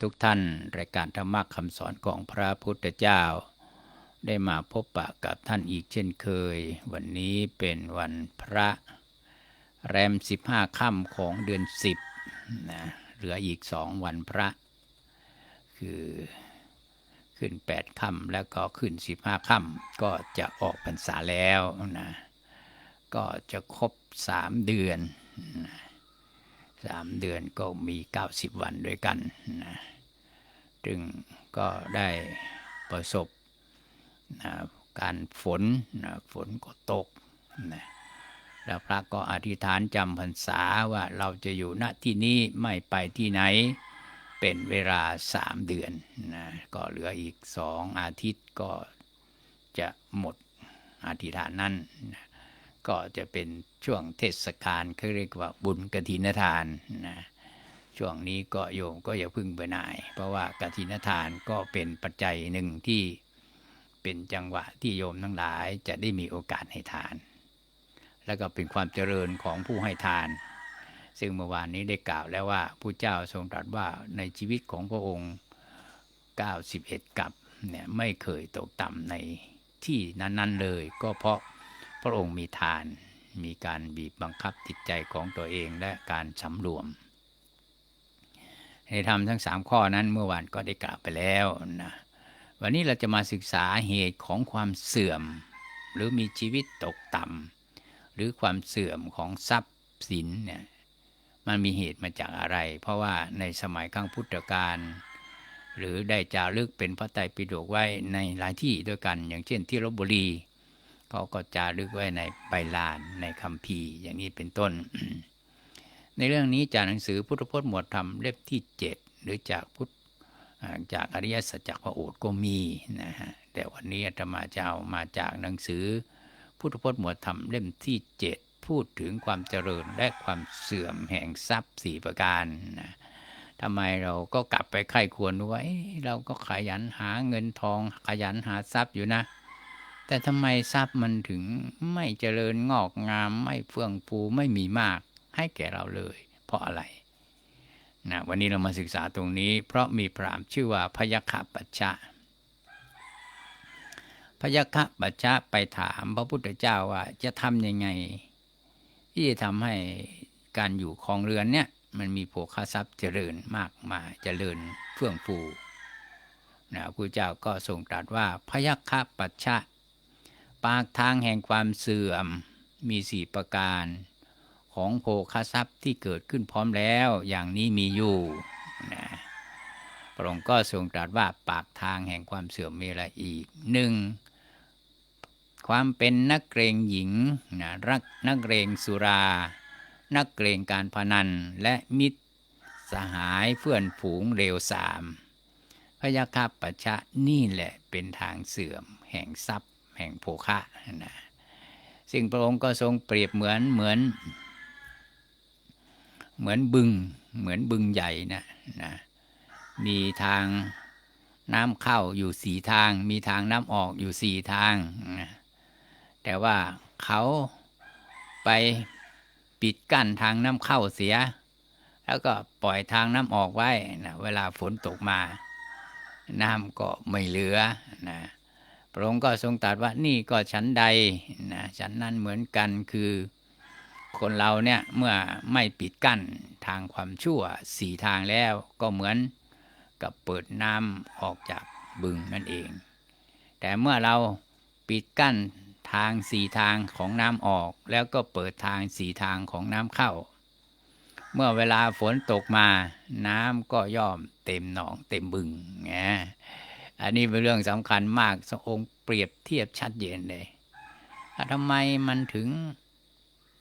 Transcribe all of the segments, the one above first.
ทุกท่านรายการธรรมะคำสอนของพระพุทธเจ้า ได้มาพบปะกับท่านอีกเช่นเคย วันนี้เป็นวันพระ แรมสิบห้าค่ำของเดือนสิบนะเหลืออีกสองวันพระ คือขึ้นแปดค่ำแล้วก็ขึ้นสิบห้าค่ำก็จะออกพรรษาแล้วนะก็จะครบสามเดือนนะสามเดือนก็มีเก้าสิบวันด้วยกันนะ จึงก็ได้ประสบนะการฝนนะฝนก็ตกนะแล้วพระก็อธิษฐานจำพรรษาว่าเราจะอยู่ณที่นี้ไม่ไปที่ไหนเป็นเวลาสามเดือนนะก็เหลืออีกสองอาทิตย์ก็จะหมดอธิษฐานนั้นนะก็จะเป็นช่วงเทศกาลเขาเรียกว่าบุญกฐินทานนะ ช่วงนี้ก็โยมก็อย่าพึ่งไปไหนาย เพราะว่ากฐินทานก็เป็นปัจจัยหนึ่งที่เป็นจังหวะที่โยมทั้งหลายจะได้มีโอกาสให้ทาน แล้วก็เป็นความเจริญของผู้ให้ทาน ซึ่งเมื่อวานนี้ได้กล่าวแล้วว่าผู้เจ้าทรงตรัสว่าในชีวิตของพระองค์ 91 กับเนี่ยไม่เคยตกต่ำในที่นั้นๆเลย ก็เพราะพระองค์มีทาน มีการบีบบังคับจิตใจของตัวเองและการสำรวม ในธรรมทั้งสามข้อนั้นเมื่อวานก็ได้กล่าวไปแล้วนะวันนี้เราจะมาศึกษาเหตุของความเสื่อม หรือมีชีวิตตกต่ำหรือความเสื่อมของทรัพย์สินเนี่ยมันมีเหตุมาจากอะไร เพราะว่าในสมัยข้างพุทธกาลหรือได้จารึกเป็นพระไตรปิฎกไว้ในหลายที่ด้วยกัน อย่างเช่นที่ลบบุรีเขาก็จารึกไว้ในใบลานในคำพีร์อย่างนี้เป็นต้น ในเรื่องนี้จากหนังสือพุทธพจน์หมวดธรรมเล่มที่ 7 หรือจากพุทธจากอริยสัจจพระโอษฐ์ก็มีนะฮะแต่วันนี้อาตมาจะเอามาจากหนังสือ พุทธพจน์หมวดธรรมเล่มที่ 7 พูดถึงความเจริญและความเสื่อมแห่งทรัพย์สี่ประการนะทำไมเราก็กลับไปไข้ควรว่าเราก็ขยันหาเงินทองขยันหาทรัพย์อยู่นะ แต่ทำไมทรัพย์มันถึงไม่เจริญงอกงามไม่เฟื่องฟูไม่มีมาก ให้แก่เราเลย เพราะอะไรนะวันนี้เรามาศึกษาตรงนี้ เพราะมีพรามชื่อว่าพยคปัจชะพยคปัจชะไปถามพระพุทธเจ้าว่าจะทำยังไง ที่จะทำให้การอยู่คลองเรือนเนี่ยมันมีโภคทรัพย์เจริญมากมาเจริญเฟื่องฟูนะพระเจ้าก็ทรงตรัสว่าพยคปัจชะปากทางแห่งความเสื่อมมีสี่ประการ ของโภคทรัพย์ที่เกิดขึ้นพร้อมแล้วอย่างนี้มีอยู่นะพระองค์ก็ทรงตรัสว่าปากทางแห่งความเสื่อมมีอะไรอีกหนึ่งความเป็นนักเกรงหญิงนะรักนักเกรงสุรา นักเกรงการพนันและมิตรสหายเพื่อนฝูงเร็วสามพยาคาปัจฉะนี่แหละเป็นทางเสื่อมแห่งทรัพย์แห่งโภคะนะซึ่งพระองค์ก็ทรงเปรียบเหมือนเหมือน เหมือนบึง เหมือนบึงใหญ่นะนะมีทางน้ำเข้าอยู่สี่ทาง มีทางน้ำออกอยู่สี่ทางนะแต่ว่าเขาไปปิดกั้นทางน้ำเข้าเสีย แล้วก็ปล่อยทางน้ำออกไว้นะเวลาฝนตกมา น้ำก็ไม่เหลือนะพระองค์ก็ทรงตรัสว่านี่ก็ฉันใดนะฉันนั้นเหมือนกันคือ คนเราเนี่ยเมื่อไม่ปิดกั้นทางความชั่วสี่ทางแล้วก็เหมือนกับเปิดน้ำออกจากบึงนั่นเอง แต่เมื่อเราปิดกั้นทางสี่ทางของน้ำออก แล้วก็เปิดทางสี่ทางของน้ำเข้า เมื่อเวลาฝนตกมาน้ำก็ย่อมเต็มหนองเต็มบึงไงอันนี้เป็นเรื่องสำคัญมากทรงองค์เปรียบเทียบชัดเจนเลยทำไมมันถึง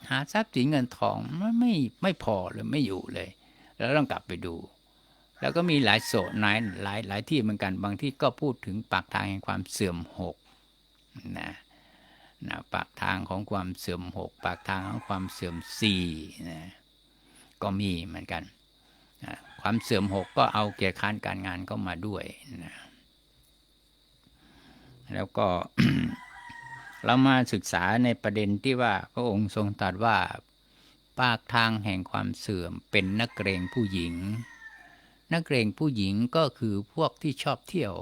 หาทรัพย์สินเงินทองมันไม่ไม่พอเลยไม่อยู่เลย แล้วต้องกลับไปดู แล้วก็มีหลายโสดหลายหลายหลายที่เหมือนกันบางที่ก็พูดถึงปากทางแห่งความเสื่อมหกนะนะปากทางของความเสื่อมหกปากทางของความเสื่อมสี่นะก็มีเหมือนกันนะความเสื่อมหกก็เอาเกียรติค้านการงานก็มาด้วยนะแล้วก็ เรามาศึกษาในประเด็นที่ว่าพระองค์ทรงตรัสว่าปากทางแห่งความเสื่อมเป็นนักเกรงผู้หญิง นักเลงผู้หญิงก็คือพวกที่ชอบเที่ยว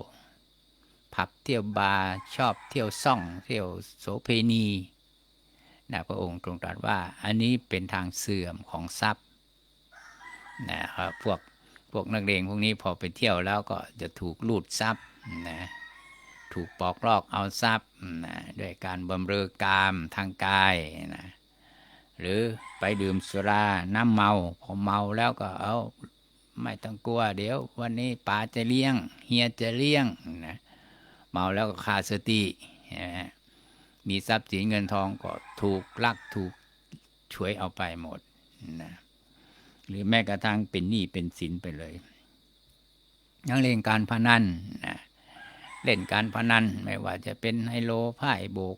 ผับเที่ยวบาร์ชอบเที่ยวซ่อง เที่ยวโสเพณีนะพระองค์ตรงตรัสว่าอันนี้เป็นทางเสื่อมของทรัพย์นะครับพวกพวกนักเลงพวกนี้พอไปเที่ยวแล้วก็จะถูกลูดทรัพย์นะ ถูกปอกลอกเอาทรัพย์นะด้วยการบำเรอกามทางกายนะหรือไปดื่มสุรา น้ำเมาพอเมาแล้วก็เอาไม่ต้องกลัว เดี๋ยววันนี้ป๋าจะเลี้ยง เฮียจะเลี้ยงนะเมาแล้วก็ขาดสตินะมีทรัพย์สินเงินทองก็ถูกลักถูกช่วยเอาไปหมดนะหรือแม้กระทั่งเป็นหนี้เป็นสินไปเลย ยังเล่นการพนันนะ เล่นการพนันไม่ว่าจะเป็นไฮโลไพ่โบก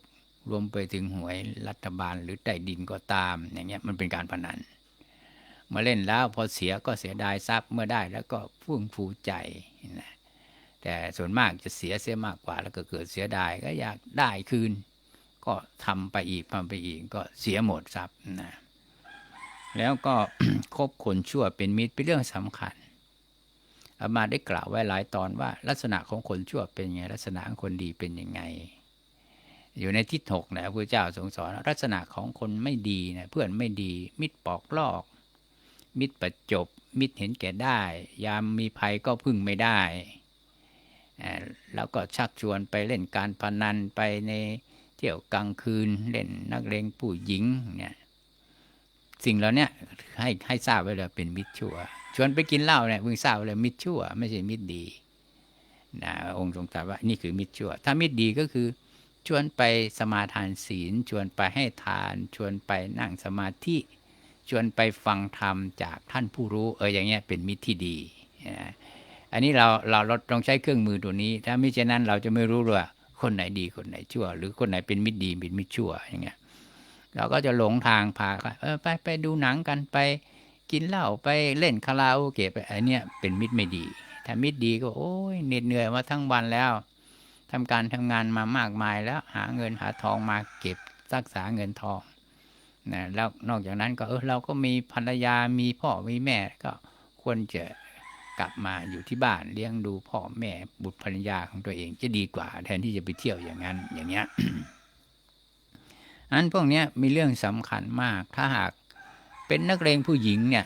รวมไปถึงหวยรัฐบาลหรือใต้ดินก็ตาม อย่างเงี้ยมันเป็นการพนัน มาเล่นแล้วพอเสียก็เสียดายทรัพย์เมื่อได้แล้วก็ฟุ่งฟูใจนะแต่ส่วนมากจะเสียเสียมากกว่าแล้วก็เกิดเสียดายก็อยากได้คืน ก็ทำไปอีกทำไปอีกก็เสียหมดทรัพย์นะแล้วก็คบคนชั่วเป็นมิตรเป็นเรื่องสำคัญ อามาได้กล่าวไว้หลายตอนว่า ลักษณะของคนชั่วเป็นยังไง ลักษณะของคนดีเป็นยังไง อยู่ในทิศหกนะพระเจ้าทรงสอนลักษณะของคนไม่ดีนะเพื่อนไม่ดี มิตรปอกลอก มิตรประจบ มิตรเห็นแก่ได้ ยามมีภัยก็พึ่งไม่ได้แล้วก็ชักชวนไปเล่นการพนันไปในเที่ยวกลางคืนเล่นนักเลงผู้หญิงเนี่ย สิ่งเหล่านี้ให้ให้ทราบไว้เลยเป็นมิตรชั่ว ชวนไปกินเหล้าเนี่ยมึงทราบเลยมิตรชั่ว ไม่ใช่มิตรดีนะองค์ทรงตรัสว่านี่คือมิตรชั่ว ถ้ามิตรดีก็คือ ชวนไปสมาทานศีล ชวนไปให้ทาน ชวนไปนั่งสมาธิชวนไปฟังธรรมจากท่านผู้รู้เอออย่างเงี้ยเป็นมิตรที่ดีนะอันนี้เราเราเราต้องใช้เครื่องมือตัวนี้ ถ้าไม่เช่นนั้นเราจะไม่รู้ว่าคนไหนดีคนไหนชั่ว หรือคนไหนเป็นมิตรดีเป็นมิตรชั่วอย่างเงี้ย เราก็จะหลงทางพาไปไปดูหนังกันไปกินเหล้าไปเล่นคาราโอเกะไปอันเนี้ยเป็นมิตรไม่ดีถ้ามิตรดีก็โอ้ยเหน็ดเหนื่อยมาทั้งวันแล้วทำการทำงานมามากมายแล้วหาเงินหาทองมาเก็บรักษาเงินทองนะแล้วนอกจากนั้นก็เออเราก็มีภรรยามีพ่อมีแม่ก็ควรจะกลับมาอยู่ที่บ้านเลี้ยงดูพ่อแม่บุตรภรรยาของตัวเองจะดีกว่า แทนที่จะไปเที่ยวอย่างนั้นอย่างเงี้ย อันพวกนี้มีเรื่องสำคัญมาก ถ้าหากเป็นนักเลงผู้หญิงเนี่ย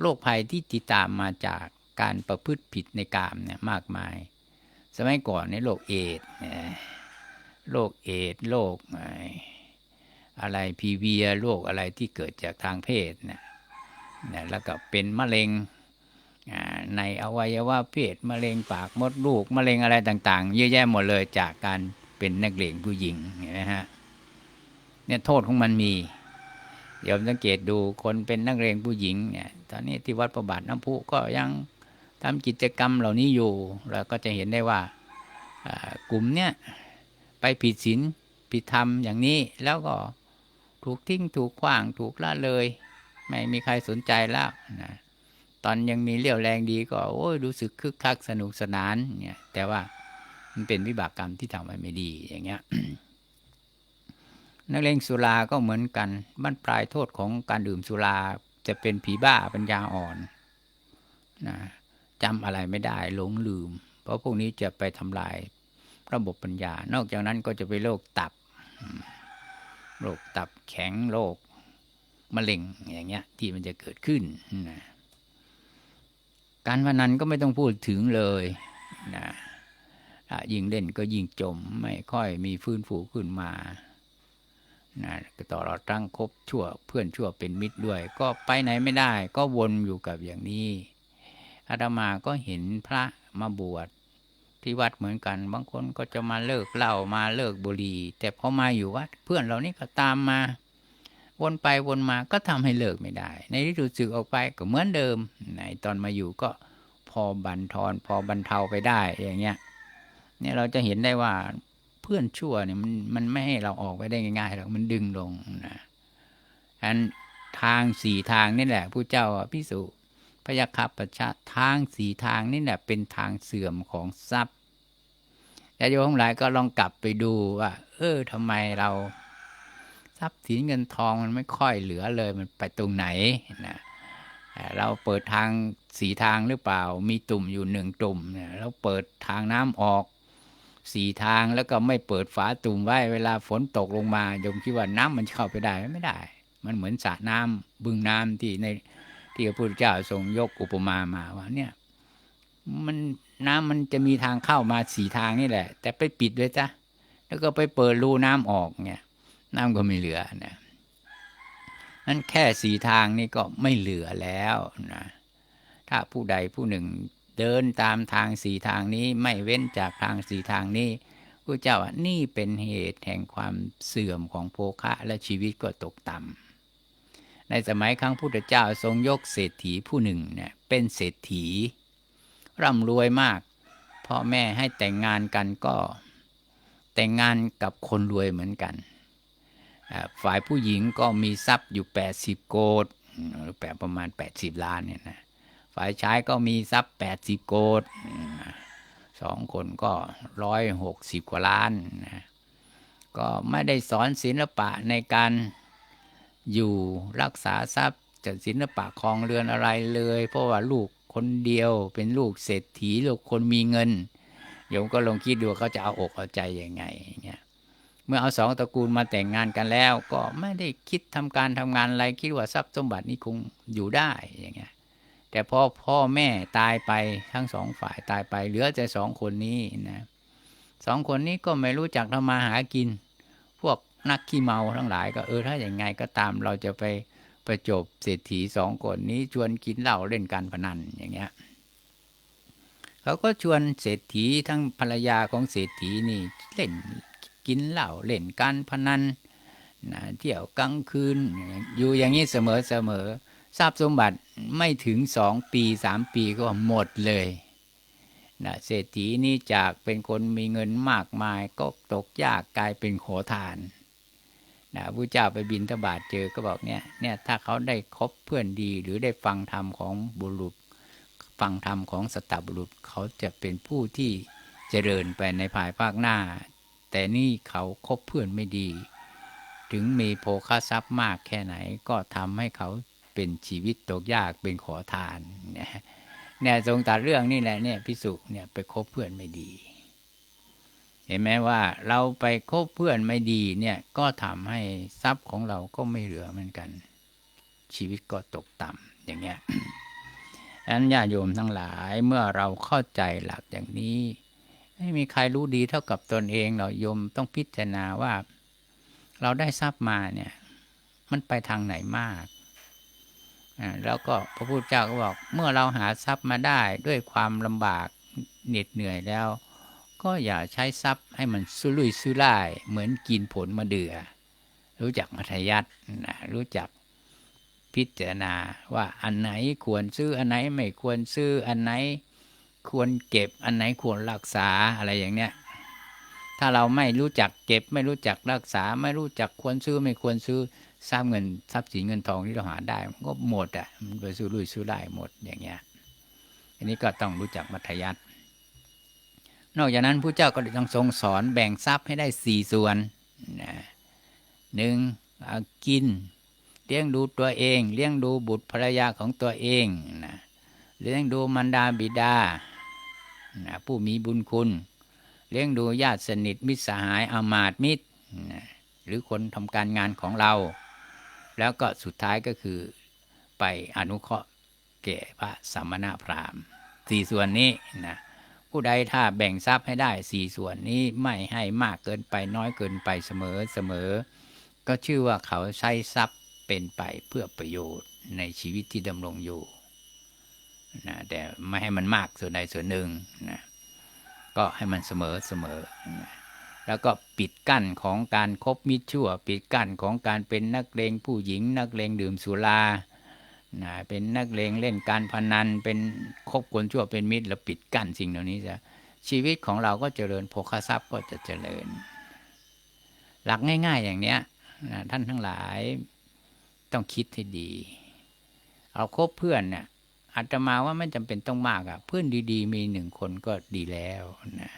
โรคภัยที่ติดตามมาจากการประพฤติผิดในกามเนี่ยมากมาย สมัยก่อนในโรคเอดโรคเอดโรคอะไรพีเวียโรคอะไรที่เกิดจากทางเพศเนี่ยแล้วก็เป็นมะเร็งในอวัยวะเพศมะเร็งปากมดลูกมะเร็งอะไรต่าง ๆ เยอะแยะหมดเลยจากการเป็นนักเลงผู้หญิงนไหมฮะ เนี่ยโทษของมันมีเดี๋ยวสังเกตดูคนเป็นนักเรียนผู้หญิงเนี่ยตอนนี้ที่วัดประบาทน้ำพุก็ยังทำกิจกรรมเหล่านี้อยู่เราก็จะเห็นได้ว่ากลุ่มเนี้ยไปผิดศีลผิดธรรมอย่างนี้แล้วก็ถูกทิ้งถูกขว้างถูกละเลย ไม่มีใครสนใจแล้วนะตอนยังมีเรี่ยวแรงดีก็โอ้ยรู้สึกคึกคักสนุกสนานเนี่ยแต่ว่ามันเป็นวิบากกรรมที่ทำไว้ไม่ดีอย่างเงี้ย นักเลงสุราก็เหมือนกันบั้นปลายโทษของการดื่มสุราจะเป็นผีบ้าปัญญาอ่อนนะจำอะไรไม่ได้หลงลืม เพราะพวกนี้จะไปทำลายระบบปัญญา นอกจากนั้นก็จะไปโรคตับโรคตับแข็งโรคมะเร็งอย่างเงี้ย ที่มันจะเกิดขึ้นนะการพนันก็ไม่ต้องพูดถึงเลยนะยิ่งเล่นก็ยิ่งจม ไม่ค่อยมีฟื้นฟูขึ้นมา นะต่อเราตั้งคบชั่วเพื่อนชั่วเป็นมิตรด้วย ก็ไปไหนไม่ได้ ก็วนอยู่กับอย่างนี้อาตมาก็เห็นพระมาบวชที่วัดเหมือนกัน บางคนก็จะมาเลิกเหล้ามาเลิกบุหรี่ แต่พอมาอยู่วัดเพื่อนเรานี่ก็ตามมา วนไปวนมาก็ทำให้เลิกไม่ได้ ในที่สุดสึกออกไปก็เหมือนเดิมในตอนมาอยู่ก็พอบันทอนพอบรรเทาไปได้อย่างเงี้ยเนี่ยเราจะเห็นได้ว่า เพื่อนชั่วเนี่ยมันมันไม่ให้เราออกไปได้ง่ายๆหรอกมันดึงลงนะอันทางสี่ทางนี่แหละผู้เจ้าพิสุพยาคับประชาทางสี่ทางนี่แหละเป็นทางเสื่อมของทรัพย์ญาโยมทั้งหลายก็ลองกลับไปดูว่า เออทำไมเราทรัพย์สินเงินทองมันไม่ค่อยเหลือเลยมันไปตรงไหนนะเราเปิดทางสีทางหรือเปล่า มีตุ่มอยู่หนึ่งตุ่มเนี่ยเราเปิดทางน้ำออก สี่ทางแล้วก็ไม่เปิดฝาตุ่มไว้เวลาฝนตกลงมาโยมคิดว่าน้ำมันเข้าไปได้ไมไม่ได้ มันเหมือนสระน้ำบึงน้ำที่ในที่พระพุทธเจ้าทรงยกอุปมามาว่าเนี่ยมันน้ำมันจะมีทางเข้ามาสี่ทางนี่แหละ แต่ไปปิดเลยจ้ะแล้วก็ไปเปิดรูน้ำออกเนี่ย น้ำก็ไม่เหลือนะนั้นแค่สีทางนี่ก็ไม่เหลือแล้วนะถ้าผู้ใดผู้หนึ่ง เดินตามทางสี่ทางนี้ไม่เว้นจากทางสี่ทางนี้พระเจ้านี่เป็นเหตุแห่งความเสื่อมของโภคะและชีวิตก็ตกต่ำในสมัยครั้งพุทธเจ้าทรงยกเศรษฐีผู้หนึ่งเนี่ยเป็นเศรษฐี ร่ำรวยมากพ่อแม่ให้แต่งงานกันก็ แต่งงานกับคนรวยเหมือนกัน ฝ่ายผู้หญิงก็มีทรัพย์อยู่ 80 โกดหรือแปลประมาณ 80 ล้านเนี่ยนะ ฝ่ายชายก็มีทรัพย์80โกดสองคนก็ร้อยหกสิบกว่าล้านนะก็ไม่ได้สอนศิลปะในการอยู่รักษาทรัพย์จะศิลปะครองเรือนอะไรเลย เพราะว่าลูกคนเดียวเป็นลูกเศรษฐีลูกคนมีเงินโยมก็ลองคิดดูเขาจะเอาอกเอาใจยังไงเงี้ยเมื่อเอาสองตระกูลมาแต่งงานกันแล้ว ก็ไม่ได้คิดทำการทำงานอะไรคิดว่าทรัพย์สมบัตินี้คงอยู่ได้อย่างเงี้ย แต่พอพ่อแม่ตายไปทั้งสองฝ่ายตายไป เหลือแต่สองคนนี้นะสองคนนี้ก็ไม่รู้จักทำมาหากิน พวกนักขี้เมาทั้งหลายก็เออถ้าอย่างไงก็ตามเราจะไปประจบเศรษฐีสองคนนี้ชวนกินเหล้าเล่นการพนันอย่างเงี้ยเขาก็ชวนเศรษฐีทั้งภรรยาของเศรษฐีนี่เล่นกินเหล้าเล่นการพนันนะเที่ยวกลางคืนอยู่อย่างนี้เสมอเสมอ ทรัพย์สมบัติไม่ถึงสองปีสามปีก็หมดเลยนะเศรษฐีนี่จากเป็นคนมีเงินมากมายก็ตกยากกลายเป็นขอทานนะพระเจ้าไปบินทบาทเจอก็บอกเนี่ยเนี่ยถ้าเขาได้คบเพื่อนดีหรือได้ฟังธรรมของบุรุษ ฟังธรรมของสตบุรุษเขาจะเป็นผู้ที่เจริญไปในภายภาคหน้า แต่นี่เขาคบเพื่อนไม่ดี ถึงมีโภคทรัพย์มากแค่ไหนก็ทำให้เขา เป็นชีวิตตกยากเป็นขอทานเนี่ยเนี่ยทรงตัดเรื่องนี่แหละเนี่ยพิสุเนี่ยไปคบเพื่อนไม่ดี เห็นไหมว่าเราไปคบเพื่อนไม่ดีเนี่ยก็ทำให้ทรัพย์ของเราก็ไม่เหลือเหมือนกัน ชีวิตก็ตกต่ำอย่างเงี้ยดันั้ญาติโยมทั้งหลายเมื่อเราเข้าใจหลักอย่างนี้ไม่มีใครรู้ดีเท่ากับตนเองเราโยมต้องพิจารณาว่า เราได้ทรัพย์มาเนี่ย มันไปทางไหนมาก แล้วก็พระพุทธเจ้าก็บอก เมื่อเราหาทรัพย์มาได้ด้วยความลำบากเหน็ดเหนื่อยแล้ว ก็อย่าใช้ทรัพย์ให้มันสุรุ่ยสุร่าย เหมือนกินผลมะเดือ่อรู้จักมัธยัตินะรู้จักพิจารณาว่าอันไหนควรซื้ออันไหนไม่ควรซื้ออันไหนควรเก็บอันไหนควรรักษาอะไรอย่างเนี้ยถ้าเราไม่รู้จักเก็บ ไม่รู้จักรักษา ไม่รู้จักควรซื้อไม่ควรซื้อ ทรัพย์เงินทรัพย์สินเงินทองที่เราหาได้มันก็หมดอะมันไปสู้ลุยสู้ได้หมดอย่างเงี้ยอันนี้ก็ต้องรู้จักมัธยัตินอกจากนั้นผู้เจ้าก็ต้องทรงสอนแบ่งทรัพย์ให้ได้สี่ส่วนนะหนึ่งกิน เลี้ยงดูตัวเอง เลี้ยงดูบุตรภรรยาของตัวเองนะเลี้ยงดูมารดาบิดานะผู้มีบุญคุณ เลี้ยงดูญาติสนิทมิตรสหายอามาตมิตรนะหรือคนทำการงานของเรา แล้วก็สุดท้ายก็คือไปอนุเคราะห์แก่พระสัมมณพราหมณ์สี่ส่วนนี้นะผู้ใดถ้าแบ่งทรัพย์ให้ได้สี่ส่วนนี้ไม่ให้มากเกินไปน้อยเกินไปเสมอเสมอ ก็ชื่อว่าเขาใช้ทรัพย์เป็นไปเพื่อประโยชน์ในชีวิตที่ดำรงอยู่นะแต่ไม่ให้มันมากส่วนใดส่วนหนึ่งนะก็ให้มันเสมอเสมอนะ แล้วก็ปิดกั้นของการครบมิตรชั่ว ปิดกั้นของการเป็นนักเลงผู้หญิง นักเลงดื่มสุรานะเป็นนักเลงเล่นการพนัน เป็นคบคนชั่วเป็นมิตร แล้วปิดกั้นสิ่งเหล่านี้จะชีวิตของเราก็เจริญโภคทรัพย์ก็จะเจริญ หลักง่าย ๆ อย่างเนี้ยนะท่านทั้งหลายต้องคิดให้ดี เอาคบเพื่อนเนี่ยอาตมาว่าไม่จำเป็นต้องมากอะ เพื่อนดี ๆ มีหนึ่งคนก็ดีแล้วนะ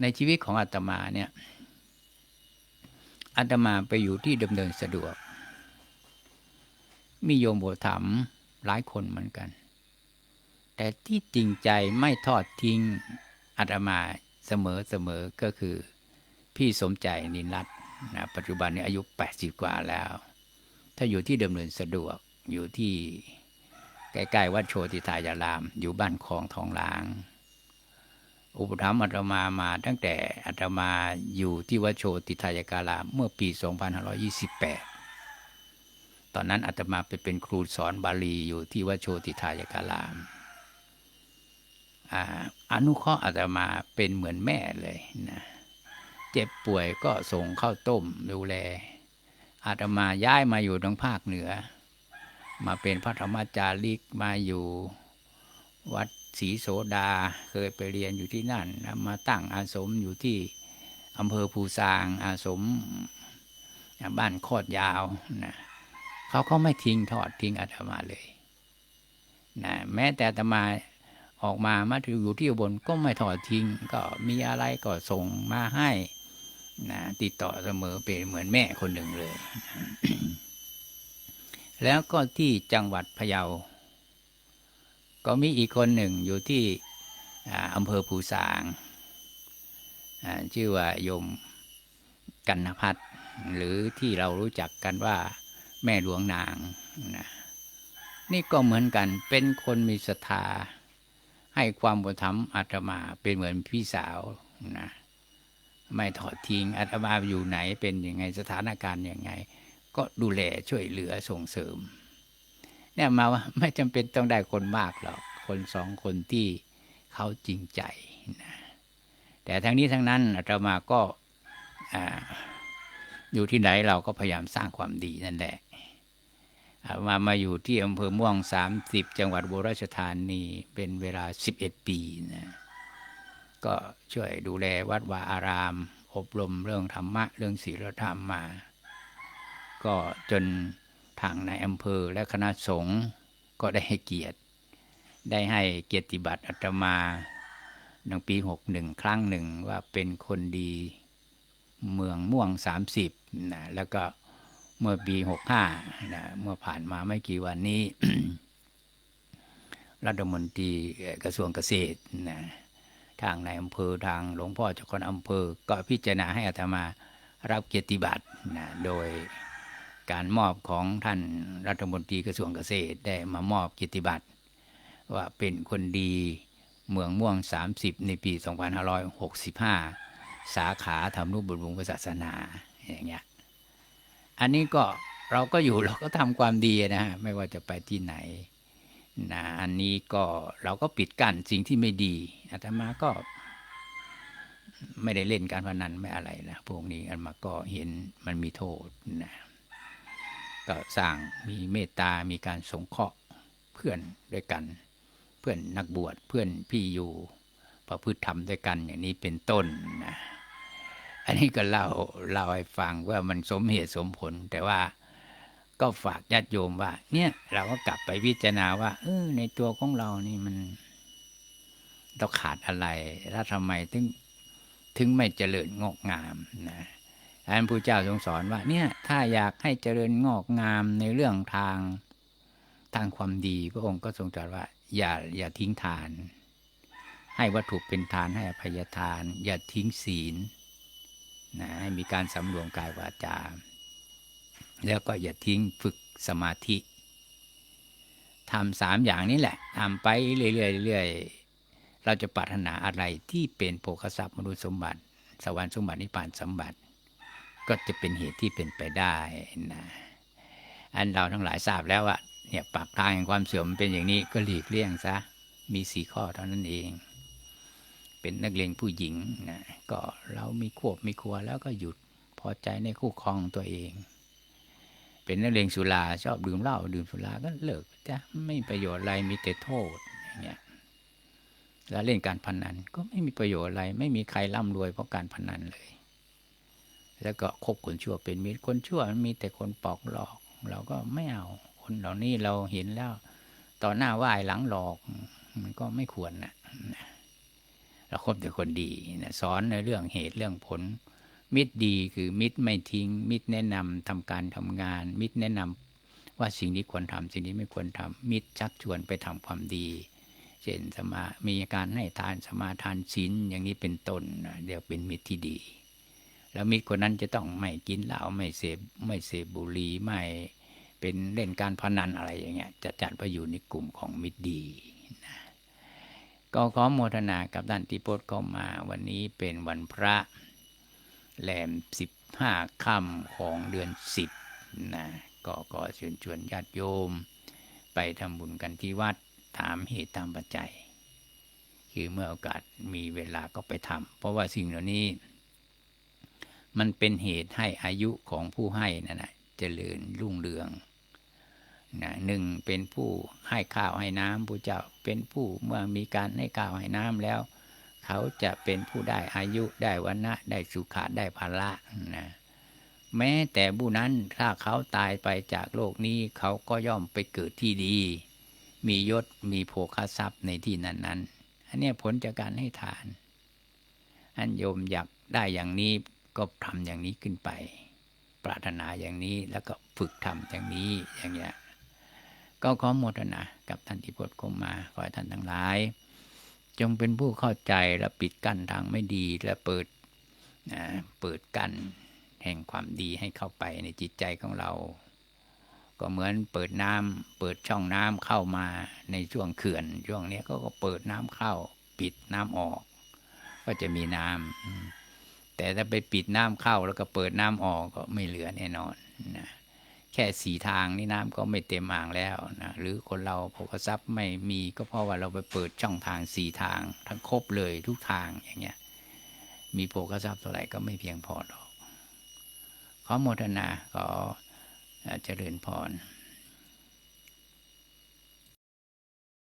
ในชีวิตของอาตมาเนี่ยอาตมาไปอยู่ที่ดำเนินสะดวก มีโยมโบถมหลายคนเหมือนกัน แต่ที่จริงใจไม่ทอดทิ้งอาตมาเสมอเสมอก็คือ พี่สมใจนินรัตนะปัจจุบันนี้อายุ 80 กว่าแล้ว ถ้าอยู่ที่ดำเนินสะดวกอยู่ที่ใกล้ๆวัดโชติทายาราม อยู่บ้านคลองทองหลาง อุปถัมภ์อาตมามาตั้งแต่อาตมาอยู่ที่วัดโชติทายการามเมื่อปี 2528 ตอนนั้นอาตมาไปเป็นครูสอนบาลีอยู่ที่วัดโชติทายการามอานุเคราะห์อาตมาเป็นเหมือนแม่เลยนะเจ็บป่วยก็ส่งเข้าวต้มดูแล อาตมาย้ายมาอยู่ทางภาคเหนือ มาเป็นพระธรรมจาริกมาอยู่วัด ศรีโสดาเคยไปเรียนอยู่ที่นั่น มาตั้งอาสมอยู่ที่อำเภอภูซางอาสมบ้านโคดยาวนะเขาก็ไม่ทิ้งทอดทิ้งอาตมาเลยนะแม้แต่อาตมาออกมามาถึงอยู่ที่บลก็ไม่ทอดทิ้ง ก็มีอะไรก็ส่งมาให้นะติดต่อเสมอเป็นเหมือนแม่คนหนึ่งเลย แล้วก็ที่จังหวัดพะเยา ก็มีอีกคนหนึ่งอยู่ที่อ่าอำเภอภูสาง ชื่อว่าโยมกันนพัฒหรือที่เรารู้จักกันว่าแม่หลวงนางนะนี่ก็เหมือนกันเป็นคนมีศรัทธา ให้ความบุญธรรมอาตมาเป็นเหมือนพี่สาวนะไม่ทอดทิ้งอาตมาอยู่ไหนเป็นยังไงสถานการณ์ยังไง ก็ดูแลช่วยเหลือส่งเสริม เนี่ยมาว่าไม่จำเป็นต้องได้คนมากหรอก คนสองคนที่เขาจริงใจนะแต่ทั้งนี้ทั้งนั้นอาตมาก็ออยู่ที่ไหนเราก็พยายามสร้างความดีนั่นแหละมามาอยู่ที่อำเภอม่วง 30 จังหวัดอุบลราชธานีเป็นเวลา 11 ปีนะก็ช่วยดูแลวัดวาอาราม อบรมเรื่องธรรมะ เรื่องศีลธรรมมา ก็จน ทางในอำเภอและคณะสงฆ์ก็ได้ให้เกียรติ ได้ให้เกียรติบัตรอาตมาในปีหกหนึ่งครั้งหนึ่งว่าเป็นคนดีเมืองม่วงสามสิบนะแล้วก็เมื่อปีหกห้านะเมื่อผ่านมาไม่กี่วันนี้ รัฐมนตรีกระทรวงเกษตรนะทางในอำเภอทางหลวงพ่อเจ้าคณะอำเภอ ก็พิจารณาให้อาตมารับเกียรติบัตรนะโดย การมอบของท่านรัฐมนตรีกระทรวงเกษตรได้มามอบกิตติบัตร ว่าเป็นคนดีเมืองม่วง 30 ในปี 2565 สาขาทำนุบำรุงศาสนาอย่างเงี้ยอันนี้ก็เราก็อยู่เราก็ทำความดีนะฮะไม่ว่าจะไปที่ไหนนะอันนี้ก็เราก็ปิดกั้นสิ่งที่ไม่ดีอาตมาก็ไม่ได้เล่นการพนันไม่อะไรนะพวกนี้อันมาก็เห็นมันมีโทษนะ ก็สร้างมีเมตตา มีการสงเคราะห์เพื่อนด้วยกัน เพื่อนนักบวชเพื่อนพี่อยู่ประพฤติธรรมด้วยกันอย่างนี้เป็นต้นนะอันนี้ก็เล่าเล่าให้ฟังว่ามันสมเหตุสมผล แต่ว่าก็ฝากญาติโยมว่า เนี่ย เราก็กลับไปพิจารณาว่า เออ ในตัวของเรานี่มันเราขาดอะไรแล้วทำไมถึงถึงไม่เจริญงอกงามนะ อันพระเจ้าทรงสอนว่าเนี่ยถ้าอยากให้เจริญงอกงามในเรื่องทางทางความดี พระองค์ก็ทรงตรัสว่า อย่าอย่าทิ้งทาน ให้วัตถุเป็นทานให้อภัยทาน อย่าทิ้งศีลนะให้มีการสำรวมกายวาจา แล้วก็อย่าทิ้งฝึกสมาธิทำสามอย่างนี้แหละทำไปเรื่อยๆเรื่อยเราจะปรารถนาอะไรที่เป็นโภคทรัพย์มนุษย์สมบัติ สวรรค์สมบัตินิพพานสมบัติ ก็จะเป็นเหตุที่เป็นไปได้นะอันเราทั้งหลายทราบแล้วว่าเนี่ยปากทางแห่งความเสื่อมมันเป็นอย่างนี้ก็หลีกเลี่ยงซะมีสี่ข้อเท่านั้นเอง เป็นนักเลงผู้หญิงนะก็เรามีควบมีครัวแล้วก็หยุดพอใจในคู่ครองตัวเอง เป็นนักเลงสุราชอบดื่มเหล้าดื่มสุราก็เลิกจ้ะไม่มีประโยชน์อะไรมีแต่โทษอย่างเงี้ยแล้วเล่นการพนนันก็ไม่มีประโยชน์อะไร ไม่มีใครร่ำรวยเพราะการพนนันเลย แล้วก็คบคนชั่วเป็นมิตรคนชั่วมันมีแต่คนปอกหลอก เราก็ไม่เอา คนเหล่านี้เราเห็นแล้ว ต่อหน้าไหว้หลังหลอก มันก็ไม่ควรนะเราคบแต่คนดีนะสอนในเรื่องเหตุเรื่องผล มิตรดีคือมิตรไม่ทิ้ง มิตรแนะนำทำการทำงาน มิตรแนะนว่าสิ่งนี้ควรทำสิ่งนี้ไม่ควรทำมิตรชักชวนไปทำความดีเช่นสมามีการให้ทานสมาทานศีลอย่างนี้เป็นต้นเดี๋ยวเป็นมิตรที่ดี แล้วมิตรคนนั้นจะต้องไม่กินเหล้าไม่เสพไม่เสพบุหรี่ไม่เป็นเล่นการพนันอะไรอย่างเงี้ยจะจัดไปอยู่ในกลุ่มของมิตรดีนะก็ขอโมทนากับท่านที่โพสเข้ามาวันนี้เป็นวันพระแรมสิบห้าค่ำของเดือนสิบนะก็ก็เชิญชวนญาติโยม ไปทำบุญกันที่วัดถามเหตุตามปัจจัย คือเมื่อโอกาสมีเวลาก็ไปทำเพราะว่าสิ่งเหล่านี้ มันเป็นเหตุให้อายุของผู้ให้นั่นนะเจริญรุ่งเรืองนะหนึ่งเป็นผู้ให้ข้าวให้น้ำผู้เจ้าเป็นผู้เมื่อมีการให้ข้าวให้น้ำแล้ว เขาจะเป็นผู้ได้อายุได้วันนะได้สุขะได้ภาละนะแม้แต่ผู้นั้นถ้าเขาตายไปจากโลกนี้เขาก็ย่อมไปเกิดที่ดี มียศมีโภคทรัพย์ในที่นั้นๆอันนี้ผลจากการให้ทาน อันโยมอยากได้อย่างนี้ ก็ทำอย่างนี้ขึ้นไป ปรารถนาอย่างนี้แล้วก็ฝึกทำอย่างนี้อย่างเงี้ยก็ขอโมทนากับท่านที่โพดคมมาขอให้ท่านทั้งหลาย จงเป็นผู้เข้าใจและปิดกั้นทางไม่ดีและเปิดนะเปิดกั้นแห่งความดีให้เข้าไปในจิตใจของเรา ก็เหมือนเปิดน้ำเปิดช่องน้ำเข้ามาในช่วงเขื่อนช่วงเนี้ยก็เปิดน้ำเข้า ปิดน้ำออก ก็จะมีน้ำอืม แต่ถ้าไปปิดน้ำเข้าแล้วก็เปิดน้ำออกก็ไม่เหลือแน่นอนนะแค่สีทางนี่น้ำก็ไม่เต็มอ่างแล้วนะหรือคนเราโภคทรัพย์ไม่มีก็เพราะว่าเราไปเปิดช่องทางสีทาง ทั้งครบเลยทุกทางอย่างเงี้ยมีโภคทรัพย์เท่าไหร่ก็ไม่เพียงพอหรอกขอโมทนาขออ่อเจริญพร